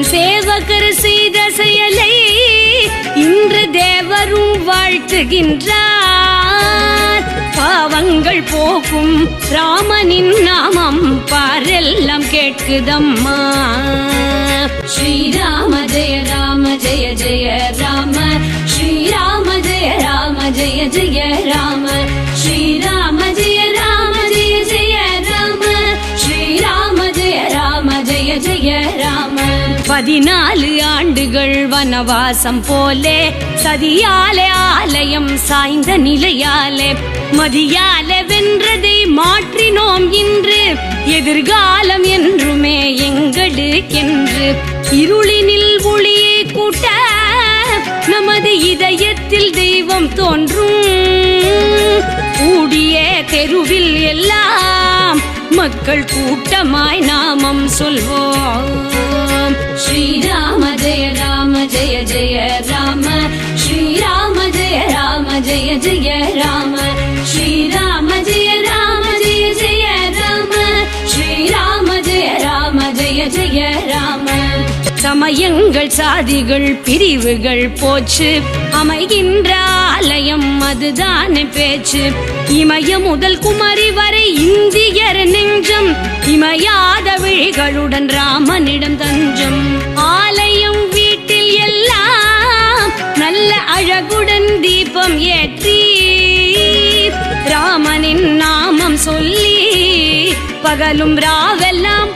சேவகர் செய்த செயலை இன்று தேவரும் வாழ்த்துகின்றார். பாவங்கள் போக்கும் ராமனின் நாமம் பாரெல்லாம் கேட்குதம்மா. ஸ்ரீராம ஜெய ராம ஜெய ஜெய ராம. ஸ்ரீராம ஜெய ராம ஜெய ஜெய ராம. ஸ்ரீராம ஜெய ராம ஜெய ஜெய ராம. ஸ்ரீராம ஜெய ராம ஜெய ஜெய ராம. பதினாலு ஆண்டுகள் வனவாசம் போலே சதியாலே ஆலயம் சாய்ந்த நிலையாலே மதியாலே வென்றதை மாற்றினோம் இன்று எதிர்காலம் என்றுமே எங்களுக்கென்று. இருளினில் ஒளியை கூட்ட நமது இதயத்தில் தெய்வம் தோன்றும். கூடிய தெருவில் எல்லாம் மக்கள் கூட்டமாய் நாமம் சொல்வோம். ஜெய ராம ஸ்ரீராம ஜெய ராம ஜெய ஜெய ராம. ஸ்ரீராம ஜெய ராம ஜெய ஜெய ராம. ஸ்ரீராம ஜெய ராம ஜெய ஜெய ராம. சமயங்கள் சாதிகள் பிரிவுகள் போச்சு. அமைகின்ற ஆலயம் அதுதானே பேச்சு. இமய முதல் குமரி வரை இந்தியர் நெஞ்சம். இமையாத விழிகளுடன் ராமனிடம் தஞ்சம். அழகுடன் தீபம் ஏற்றி ராமனின் நாமம் சொல்லி பகலும் ராவெல்லாம்